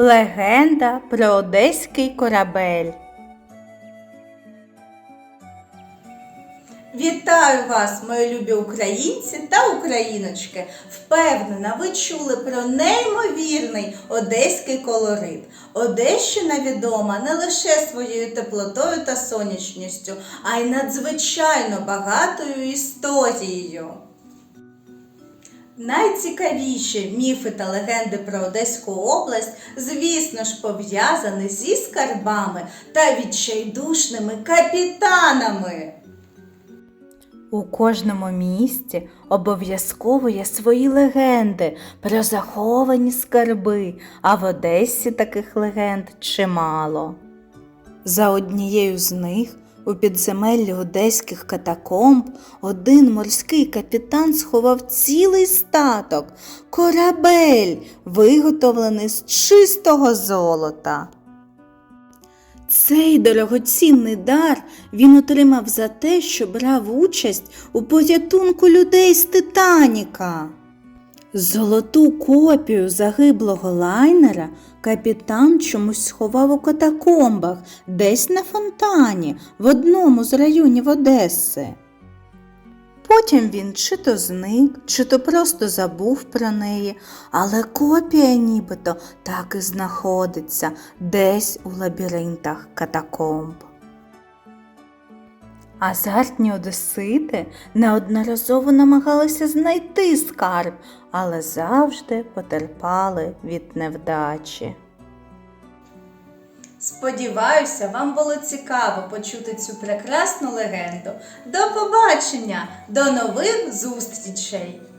Легенда про одеський корабель. Вітаю вас, мої любі українці та україночки. Впевнена, ви чули про неймовірний одеський колорит. Одещина відома не лише своєю теплотою та сонячністю, а й надзвичайно багатою історією. Найцікавіші міфи та легенди про Одеську область, звісно ж, пов'язані зі скарбами та відчайдушними капітанами. У кожному місті обов'язково є свої легенди про заховані скарби, а в Одесі таких легенд чимало. За однією з них у підземеллі одеських катакомб один морський капітан сховав цілий статок, корабель, виготовлений з чистого золота. Цей дорогоцінний дар він отримав за те, що брав участь у порятунку людей з Титаніка. Золоту копію загиблого лайнера капітан чомусь сховав у катакомбах, десь на фонтані, в одному з районів Одеси. Потім він чи то зник, чи то просто забув про неї, але копія нібито так і знаходиться десь у лабіринтах катакомб. Азартні одесити неодноразово намагалися знайти скарб, але завжди потерпали від невдачі. Сподіваюся, вам було цікаво почути цю прекрасну легенду. До побачення, до нових зустрічей!